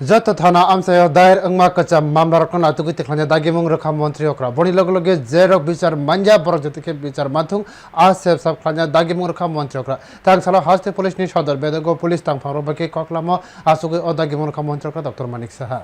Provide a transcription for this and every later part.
যত থানা আমসায় দায়ের অংমা কচা মামলার কোন আতুকি তেখলানে দাগিমুং রখা মন্ত্রী অকরা বনি লগ লগে জেরক বিচার মাঞ্জা বড় জতিকে বিচার মাথুং আ সেব সাব খানা দাগিমুং রখা মন্ত্রী অকরা তাং সালা হাস্তে পুলিশ নি সদর বেদগ পুলিশ তাং ফাংরবাকে ককলাম আসুকে অ দাগিমুং রখা মন্ত্রী অকরা ডক্টর মানিক সাহা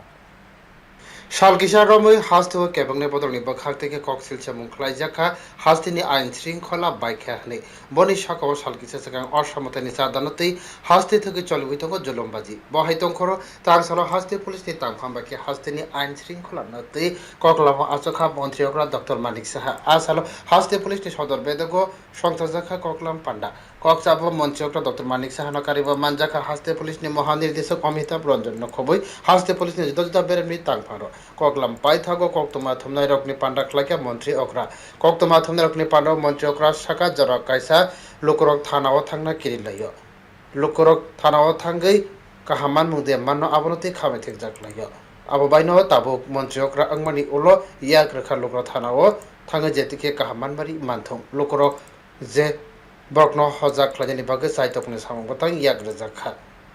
সালকিসা রমৈ হাস্তে কেবংনে বদলনি বখার থেকে ককসিল চামুং খ্লাইজাখা হাস্তিনি আইন শৃঙ্খলা বাইখা হনে। বনি সাকাও সালকিসা সেখান অসমতানি চাদানতেই হাস্তে থেকে চলবিত জলমবাজি। বহাই তংখর তার সাল হাস্তে পুলিশ নি তাংফামবাকে হাস্তেনি আইন শৃঙ্খলা নতে। ককলাম আচখা মন্ত্রী অগ্রা ডক্টর মানিক সাহা। আসাল হাস্তে পুলিশ নি সদর বেদগ সন্তোষাখা ককলাম পান্ডা কক্সাব মন্ত্রী অগ্রা ডক্টর মানিক সাহা নকারিব মানজাখা হাস্তে পুলিশ নি মহানির্দেশক অমিতাভ রঞ্জন নখবই। হাস্তে পুলিশ নি জুদা জুদা বেরেমনি তাংফারো ককলাম পাই থাগো কক্তমা থুমনাই রকনি পান্ডা খ্লাইকা মন্ত্রী অগ্রা কক্তমা থুমনাই রকনি পান্ডা মন্ত্রী অগ্রা সাকা জরক কাইসা লোকরক থানাও থাংনা কিরিলাইয় লোকরক থানাও থাঙ্গै কাহামান মুদে মান্য আবনতি খামে থেক জাকলাইয় আবো বাইনো তাবুক মন্ত্রী অগ্রা আংমানি উলো ইয়াক রেখা লোকর থানাও থাঙ্গে যেতিকে কাহামান বাড়ি মানথং লোকরক যে বরকন হজাক খ্লাইনি বাগে সাইতকনি সামগতাং ইয়াক রেজাখা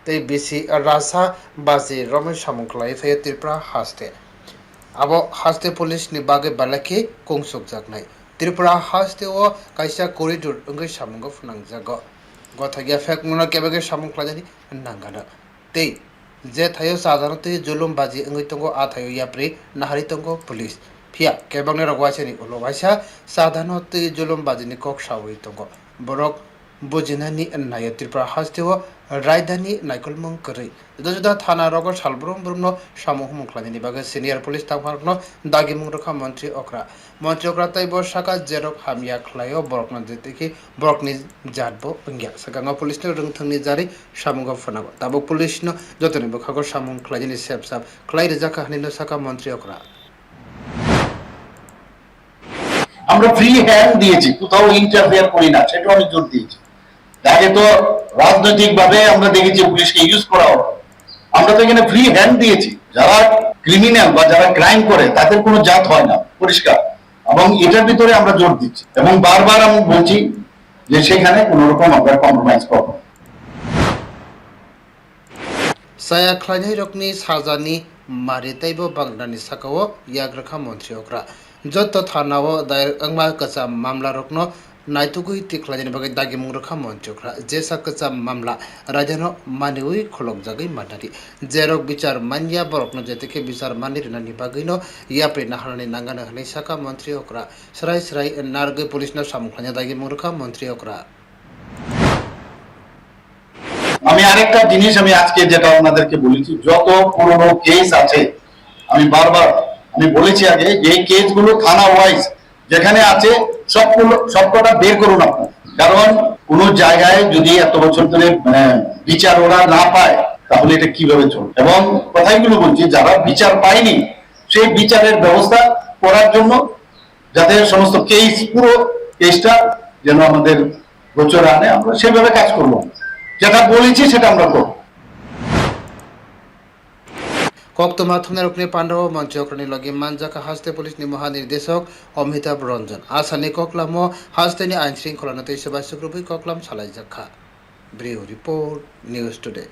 তৈ বিসি রাসা বাজি রমেশ সামংখ্লাই ফে ত্রিপুরা হাসতে। Haste police ni bage balake kongsok jaknai tripura haste o kaisa corridor ongai samungo funangjago gothagia fek muna kebege samung klajani nangana tei je thayo saধারণতে জুলুম বাজি ongai tongo a thayo yapre nahari tongo police ফিয়া কেবাংনে রগওয়াছেনি উলবাইসা সাধারণতে জুলুম বাজিনি কক সাউই tongo borok বুজিনানি নায় ত্রিপুরা হাস্তেও রায়দানি নাইকলমং করি জুদা জুদা থানা রগ সালব্রম ব্রহ্ম সামুহ মুখলানি বাগে সিনিয়র পুলিশ তাফারন দাগি মুংরখা মন্ত্রী অকরা মন্ত্রী অকরা তাই বর্ষাকা জেরক হামিয়া খ্লাইও বরকনা দেখি বরকনি জাতবো অঙ্গিয়া সাগাঙ্গা পুলিশনো রংথংনি জারি সামুঙ্গ ফনাগো তাবো পুলিশনো যতনি বখাগো সামুং খ্লাইনি সেব সাব খ্লাই রেজা কাহানিনো সাকা মন্ত্রী অকরা আমরা ফ্রি হ্যান্ড দিয়েছি কোথাও ইন্টারফেয়ার করি না সেটাও আমি জোর দিয়েছি আগে তো রাজনৈতিক ভাবে আমরা দেখেছি পুলিশকে ইউজ করা হতো আমরা তো এখানে ফ্রি হ্যান্ড দিয়েছি। যারা ক্রিমিনাল বা যারা ক্রাইম করে, তাদের কোনো জাত হয় না, পরিষ্কার। এবং এটার ভিতরে আমরা জোর দিচ্ছি। এবং বারবার আমি বলছি যে সেখানে কোনো রকম আমরা কম্প্রোমাইজ করব। সায়া খ্লাইনাই রকনি সাজানি মারি তাইবো বাংলানি সাকাও ইয়াগ্রাখা মন্ত্রী অগ্রা যত থানাও দায়ের মামলা রকনো নাইতুগুই তিখ্লাইনি বাগै দাগি মন্ত্রী অগ্রা যে সাকাচা মামলা, রাজানো মানিউই খলক জাগै মানারি জেরক বিচার মানিয়া বরকনো যেতেকে বিচার মানির নানি বাগৈনো ইয়াপে নাহারানি নাঙ্গানো হানি সাকা মন্ত্রী অগ্রা সরাই সরাই নারগৈ পুলিশনা সামুখানি দাগি মুংরখা মন্ত্রী অগ্রা আমি আরেকটা জিনিস আমি আজকে যেটা ওনাদেরকে বলেছি, যত পুরনো কেস আছে, আমি বারবার, আমি বলেছি আগে, এই কেসগুলো থানা ওয়াইজ যেখানে আছে সবগুলো সবকটা বের করুন আপনার কারণ কোন জায়গায় যদি এত বছর ধরে মানে, বিচার ওরা না পায় তাহলে এটা কীভাবে চলবে? এবং কথাইগুলো বলছি যারা বিচার পায়নি সেই বিচারের ব্যবস্থা করার জন্য যাতে সমস্ত কেস পুরো কেসটা যেন আমাদের গোচরে আনে আমরা সেভাবে কাজ করব। যেটা বলেছি সেটা আমরা করব। থানার উপনে পাণ্ডব মঞ্চ অক্রণী লগে মানজাকা হাসতে পুলিশ নি মহানির্দেশক অমিতাভ রঞ্জন। আসানি ককলাম হাসতেনি আইন শৃঙ্খলা নতে সেবা সুগ্রুপি ককলাম সালাই জাখা ব্রিউ রিপোর্ট, নিউজ টুডে।